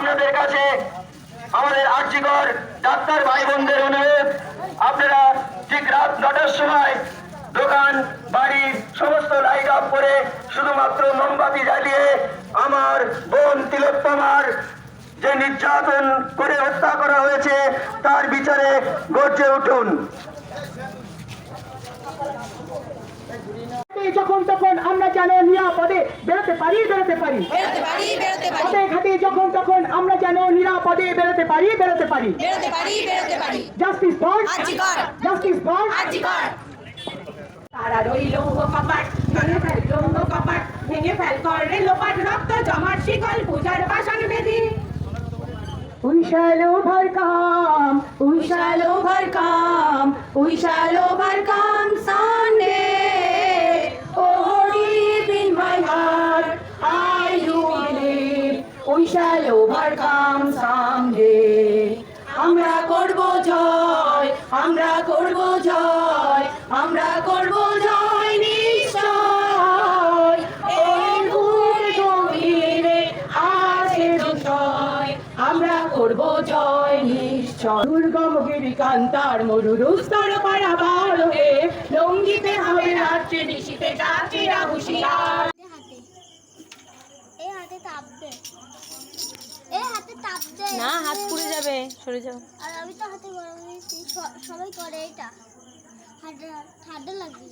আপনাদের কাছে আমাদের আর্যিকর ডাক্তার ভাই বোনদের অনুরোধ। আপনারা ঠিক রাত নটার সময় দোকান, বাড়ি, সমস্ত লাইট অফ করে শুধুমাত্র মোমবাতি জ্বালিয়ে আমার বোন তিলোত্তমার যে নির্যাতন করে হত্যা করা হয়েছে, তার বিচারে গর্জে উঠুন। যেন নিরাপদে বেরোতে পারি বেরোতে পারি। পথে ঘাটে যখন তখন আমরা যেন নিরাপদে বেরোতে পারি বেরোতে পারি। জাস্টিস ফর জাস্টিস ফর তারা রইল কপাট ভেঙে ফেল লম্ব কপাট ভেঙে ফেল করে লোপাট রক্ত জমাট শিকল পূজার বাসন বেদি We shall overcome. We shall overcome, we shall overcome shall overcome someday. আমরা করব জয়, আমরা করব জয়, আমরা করব জয় নিশ্চয়। এই জমিনে আছে আমরা করব জয় নিশ্চয়। দুর্গম গিরিকান্তার মরুরুস্তর পারাবার হে লঙ্গিতে হবে রাত্রি নিশিতে যাত্রীরা হুঁশিয়ার হাতে এই হাতে তাপ দে এই হাতে তাপ দে না হাত পুড়ে যাবে সরে যাও। আর আমি তো হাতে গরম সবাই করে এটা। হাতে ঠান্ডা লাগবে।